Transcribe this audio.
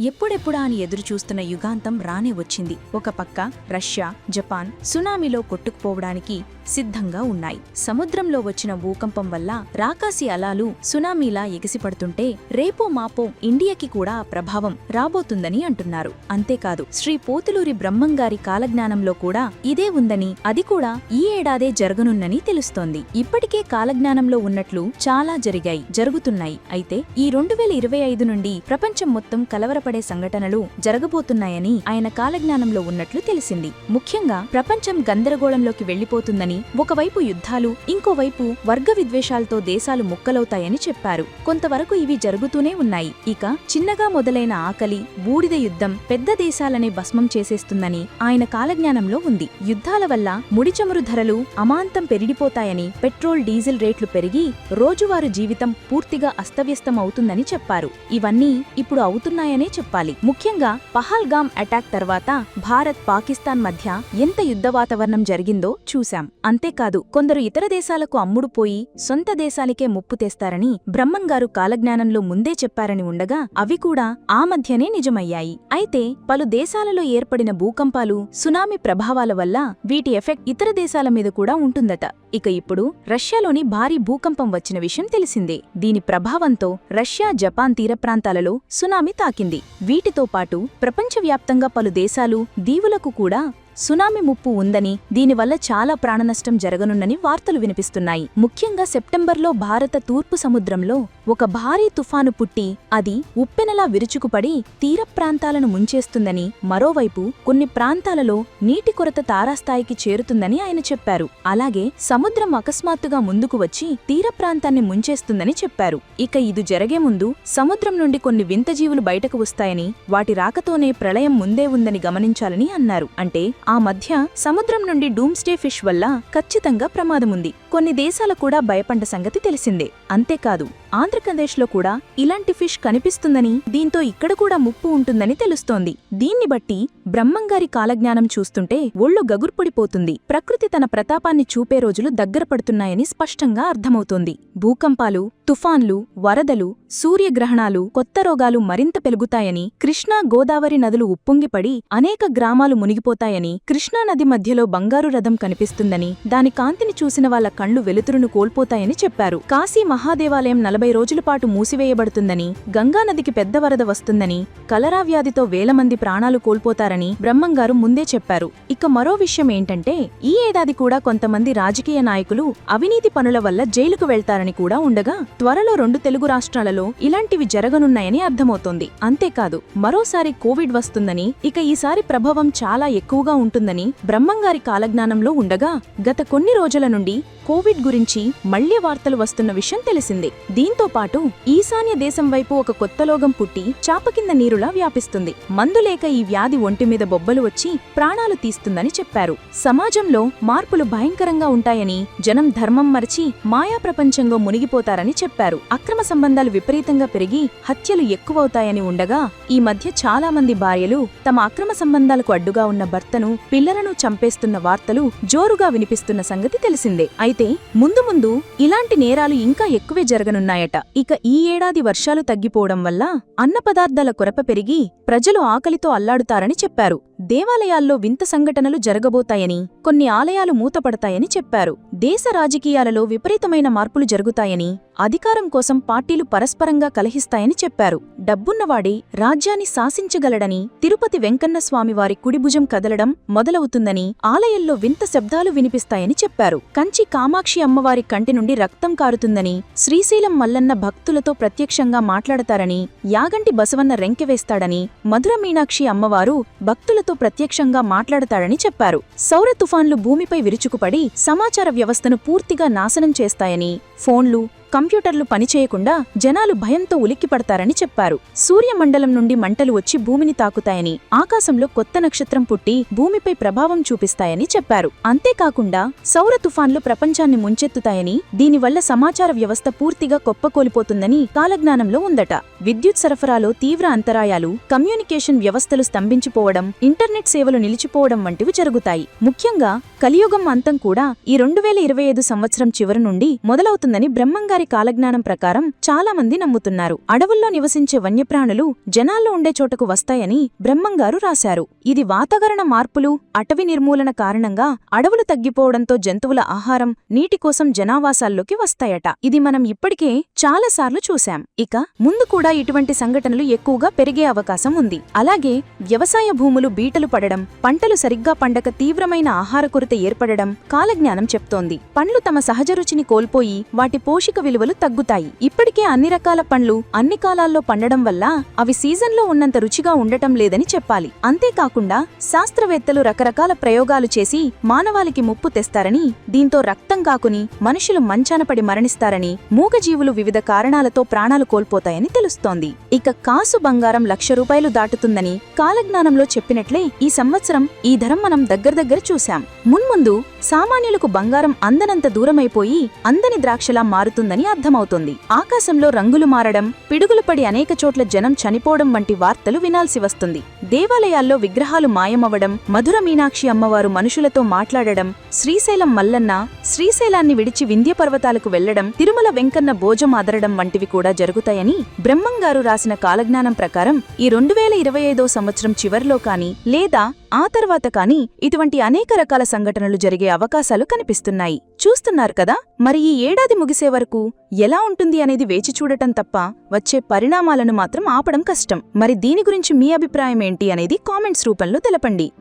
ఎప్పుడెప్పుడా అని ఎదురుచూస్తున్న యుగాంతం రానే వచ్చింది. ఒక పక్క రష్యా జపాన్ సునామీలో కొట్టుకుపోవడానికి సిద్ధంగా ఉన్నాయి. సముద్రంలో వచ్చిన భూకంపం వల్ల రాకాసి అలాలు సునామీలా ఎగిసిపడుతుంటే రేపో మాపో ఇండియాకి కూడా ఆ ప్రభావం రాబోతుందని అంటున్నారు. అంతేకాదు శ్రీ పోతులూరి బ్రహ్మంగారి కాలజ్ఞానంలో కూడా ఇదే ఉందని అది కూడా ఈ ఏడాదే జరగనున్నని తెలుస్తోంది. ఇప్పటికే కాలజ్ఞానంలో ఉన్నట్లు చాలా జరిగాయి జరుగుతున్నాయి. అయితే ఈ రెండు వేల ఇరవై ఐదు నుండి ప్రపంచం మొత్తం కలవరపడే సంఘటనలు జరగబోతున్నాయని ఆయన కాలజ్ఞానంలో ఉన్నట్లు తెలిసింది. ముఖ్యంగా ప్రపంచం గందరగోళంలోకి వెళ్ళిపోతుందని ఒకవైపు యుద్ధాలు ఇంకోవైపు వర్గ విద్వేషాలతో దేశాలు ముక్కలవుతాయని చెప్పారు. కొంతవరకు ఇవి జరుగుతూనే ఉన్నాయి. ఇక చిన్నగా మొదలైన ఆకలి బూడిద యుద్ధం పెద్ద దేశాలనే భస్మం చేసేస్తుందని ఆయన కాలజ్ఞానంలో ఉంది. యుద్ధాల వల్ల ముడిచమురు ధరలు అమాంతం పెరిగిపోతాయని పెట్రోల్ డీజిల్ రేట్లు పెరిగి రోజువారు జీవితం పూర్తిగా అస్తవ్యస్తం అవుతుందని చెప్పారు. ఇవన్నీ ఇప్పుడు అవుతున్నాయనే చెప్పాలి. ముఖ్యంగా పహల్గామ్ అటాక్ తర్వాత భారత్ పాకిస్తాన్ మధ్య ఎంత యుద్ధ వాతావరణం జరిగిందో చూశాం. అంతేకాదు కొందరు ఇతర దేశాలకు అమ్ముడుపోయి సొంత దేశాలకే ముప్పు తెస్తారని బ్రహ్మంగారు కాలజ్ఞానంలో ముందే చెప్పారని ఉండగా అవి కూడా ఆ మధ్యనే నిజమయ్యాయి. అయితే పలు దేశాలలో ఏర్పడిన భూకంపాలు సునామీ ప్రభావాల వల్ల వీటి ఎఫెక్ట్ ఇతర దేశాల మీద కూడా ఉంటుందట. ఇక ఇప్పుడు రష్యాలోని భారీ భూకంపం వచ్చిన విషయం తెలిసిందే. దీని ప్రభావంతో రష్యా జపాన్ తీర ప్రాంతాలలో సునామీ తాకింది. వీటితో పాటు ప్రపంచవ్యాప్తంగా పలు దేశాలు దీవులకు కూడా సునామీ ముప్పు ఉందని దీనివల్ల చాలా ప్రాణనష్టం జరగనున్నని వార్తలు వినిపిస్తున్నాయి. ముఖ్యంగా సెప్టెంబర్లో భారత తూర్పు సముద్రంలో ఒక భారీ తుఫాను పుట్టి అది ఉప్పెనలా విరుచుకుపడి తీర ప్రాంతాలను ముంచేస్తుందని మరోవైపు కొన్ని ప్రాంతాలలో నీటి కొరత తారాస్థాయికి చేరుతుందని ఆయన చెప్పారు. అలాగే సముద్రం అకస్మాత్తుగా ముందుకు వచ్చి తీర ప్రాంతాన్ని ముంచేస్తుందని చెప్పారు. ఇక ఇది జరిగే ముందు సముద్రం నుండి కొన్ని వింతజీవులు బయటకు వస్తాయని వాటి రాకతోనే ప్రళయం ముందే ఉందని గమనించాలని అన్నారు. అంటే ఆ మధ్య సముద్రం నుండి డూమ్స్డే ఫిష్ వల్ల ఖచ్చితంగా ప్రమాదముంది. కొన్ని దేశాలు కూడా భయపడ్డ సంగతి తెలిసిందే. అంతేకాదు ఆంధ్రప్రదేశ్లో కూడా ఇలాంటి ఫిష్ కనిపిస్తుందని దీంతో ఇక్కడ కూడా ముప్పు ఉంటుందని తెలుస్తోంది. దీన్ని బట్టి బ్రహ్మంగారి కాలజ్ఞానం చూస్తుంటే ఒళ్ళు గగుర్పొడిపోతుంది. ప్రకృతి తన ప్రతాపాన్ని చూపే రోజులు దగ్గర పడుతున్నాయని స్పష్టంగా అర్థమవుతోంది. భూకంపాలు తుఫాన్లు వరదలు సూర్యగ్రహణాలు కొత్త రోగాలు మరింత పెరుగుతాయని కృష్ణా గోదావరి నదులు ఉప్పొంగిపడి అనేక గ్రామాలు మునిగిపోతాయని కృష్ణానది మధ్యలో బంగారు రథం కనిపిస్తుందని దాని కాంతిని చూసిన వాళ్ళ కళ్ళు వెలుతురును కోల్పోతాయని చెప్పారు. కాశీ మహాదేవాలయం నలభై రోజుల పాటు మూసివేయబడుతుందని గంగానదికి పెద్ద వరద వస్తుందని కలరా వ్యాధితో వేల మంది ప్రాణాలు కోల్పోతారని బ్రహ్మంగారు ముందే చెప్పారు. ఇక మరో విషయం ఏంటంటే ఈ ఏడాది కూడా కొంతమంది రాజకీయ నాయకులు అవినీతి పనుల వల్ల జైలుకు వెళ్తారని కూడా ఉండగా త్వరలో రెండు తెలుగు రాష్ట్రాలలో ఇలాంటివి జరగనున్నాయని అర్థమవుతోంది. అంతేకాదు మరోసారి కోవిడ్ వస్తుందని ఇక ఈసారి ప్రభావం చాలా ఎక్కువగా ఉంటుందని బ్రహ్మంగారి కాలజ్ఞానంలో ఉండగా గత కొన్ని రోజుల నుండి కోవిడ్ గురించి మళ్ళీ వార్తలు వస్తున్న విషయం తెలిసిందే. దీంతో పాటు ఈశాన్య దేశం వైపు ఒక కొత్త లోగం పుట్టి చాప కింద నీరులా వ్యాపిస్తుంది. మందులేక ఈ వ్యాధి ఒంటి మీద బొబ్బలు వచ్చి ప్రాణాలు తీస్తుందని చెప్పారు. సమాజంలో మార్పులు భయంకరంగా ఉంటాయని జనం ధర్మం మరచి మాయా ప్రపంచంలో మునిగిపోతారని చెప్పారు. అక్రమ సంబంధాలు విపరీతంగా పెరిగి హత్యలు ఎక్కువవుతాయని ఉండగా ఈ మధ్య చాలా మంది భార్యలు తమ అక్రమ సంబంధాలకు అడ్డుగా ఉన్న భర్తను పిల్లలను చంపేస్తున్న వార్తలు జోరుగా వినిపిస్తున్న సంగతి తెలిసిందే. అయితే ముందు ముందు ఇలాంటి నేరాలు ఇంకా ఎక్కువే జరగనున్నాయట. ఇక ఈ ఏడాది వర్షాలు తగ్గిపోవడం వల్ల అన్న పదార్థాల కొరప పెరిగి ప్రజలు ఆకలితో అల్లాడుతారని చెప్పారు. దేవాలయాల్లో వింత సంఘటనలు జరగబోతాయని కొన్ని ఆలయాలు మూతపడతాయని చెప్పారు. దేశ రాజకీయాలలో విపరీతమైన మార్పులు జరుగుతాయని అధికారం కోసం పార్టీలు పరస్పరంగా కలహిస్తాయని చెప్పారు. డబ్బున్నవాడే రాజ్యాన్ని శాసించగలడని తిరుపతి వెంకన్నస్వామివారి కుడిభుజం కదలడం మొదలవుతుందని ఆలయంలో వింత శబ్దాలు వినిపిస్తాయని చెప్పారు. కంచి కామాక్షి అమ్మవారి కంటి నుండి రక్తం కారుతుందని శ్రీశైలం మల్లన్న భక్తులతో ప్రత్యక్షంగా మాట్లాడతారని యాగంటి బసవన్న రెంకెవేస్తాడని మధుర మీనాక్షి అమ్మవారు భక్తులతో ప్రత్యక్షంగా మాట్లాడతాడని చెప్పారు. సౌర తుఫాన్లు భూమిపై విరుచుకుపడి సమాచార వ్యవస్థను పూర్తిగా నాశనం చేస్తాయని ఫోన్లు కంప్యూటర్లు పనిచేయకుండా జనాలు భయంతో ఉలిక్కిపడతారని చెప్పారు. సూర్యమండలం నుండి మంటలు వచ్చి భూమిని తాకుతాయని ఆకాశంలో కొత్త నక్షత్రం పుట్టి భూమిపై ప్రభావం చూపిస్తాయని చెప్పారు. అంతేకాకుండా సౌర తుఫాన్లు ప్రపంచాన్ని ముంచెత్తుతాయని దీనివల్ల సమాచార వ్యవస్థ పూర్తిగా కొప్పకోలిపోతుందని కాలజ్ఞానంలో ఉందట. విద్యుత్ సరఫరాలో తీవ్ర అంతరాయాలు కమ్యూనికేషన్ వ్యవస్థలు స్తంభించిపోవడం ఇంటర్నెట్ సేవలు నిలిచిపోవడం వంటివి జరుగుతాయి. ముఖ్యంగా కలియుగం అంతం కూడా ఈ రెండు వేల ఇరవై ఐదు సంవత్సరం చివరి నుండి మొదలవుతుందని బ్రహ్మంగారి వారి కాలజ్ఞానం ప్రకారం చాలా మంది నమ్ముతున్నారు. అడవుల్లో నివసించే వన్యప్రాణులు జనాల్లో ఉండే చోటకు వస్తాయని బ్రహ్మంగారు రాశారు. ఇది వాతావరణ మార్పులు అటవీ నిర్మూలన కారణంగా అడవులు తగ్గిపోవడంతో జంతువుల ఆహారం నీటి కోసం జనావాసాల్లోకి వస్తాయట. ఇది మనం ఇప్పటికే చాలాసార్లు చూశాం. ఇక ముందు కూడా ఇటువంటి సంఘటనలు ఎక్కువగా పెరిగే అవకాశం ఉంది. అలాగే వ్యవసాయ భూములు బీటలు పడడం పంటలు సరిగ్గా పండక తీవ్రమైన ఆహార కొరత ఏర్పడడం కాలజ్ఞానం చెప్తోంది. పండ్లు తమ సహజ రుచిని కోల్పోయి వాటి పోషక విలువలు తగ్గుతాయి. ఇప్పటికే అన్ని రకాల పండ్లు అన్ని కాలాల్లో పండడం వల్ల అవి సీజన్లో ఉన్నంత రుచిగా ఉండటం లేదని చెప్పాలి. అంతేకాకుండా శాస్త్రవేత్తలు రకరకాల ప్రయోగాలు చేసి మానవాళికి ముప్పు తెస్తారని దీంతో రక్తం కాకుని మనుషులు మంచానపడి మరణిస్తారని మూగజీవులు వివిధ కారణాలతో ప్రాణాలు కోల్పోతాయని తెలుస్తోంది. ఇక కాసు బంగారం లక్ష రూపాయలు దాటుతుందని కాలజ్ఞానంలో చెప్పినట్లే ఈ సంవత్సరం ఈ ధరం మనం దగ్గర దగ్గర చూశాం. మున్ముందు సామాన్యులకు బంగారం అందనంత దూరమైపోయి అందని ద్రాక్షలా మారుతుందని అర్థమవుతోంది. ఆకాశంలో రంగులు మారడం పిడుగులు పడి అనేక చోట్ల జనం చనిపోవడం వంటి వార్తలు వినాల్సి వస్తుంది. దేవాలయాల్లో విగ్రహాలు మాయమవ్వడం మధుర మీనాక్షి అమ్మవారు మనుషులతో మాట్లాడడం శ్రీశైలం మల్లన్న శ్రీశైలాన్ని విడిచి వింధ్య పర్వతాలకు వెళ్ళడం తిరుమల వెంకన్న భోజం అదరడం వంటివి కూడా జరుగుతాయని బ్రహ్మంగారు రాసిన కాలజ్ఞానం ప్రకారం ఈ రెండు వేల ఇరవై ఐదో సంవత్సరం చివరిలో కాని లేదా ఆ తర్వాత కాని ఇటువంటి అనేక రకాల సంఘటనలు జరిగే అవకాశాలు కనిపిస్తున్నాయి. చూస్తున్నారు కదా? మరి ఈ ఏడాది ముగిసే వరకు ఎలా ఉంటుంది అనేది వేచి చూడటం తప్ప వచ్చే పరిణామాలను మాత్రం ఆపడం కష్టం. మరి దీని గురించి మీ అభిప్రాయం ఏంటి అనేది కామెంట్స్ రూపంలో తెలపండి.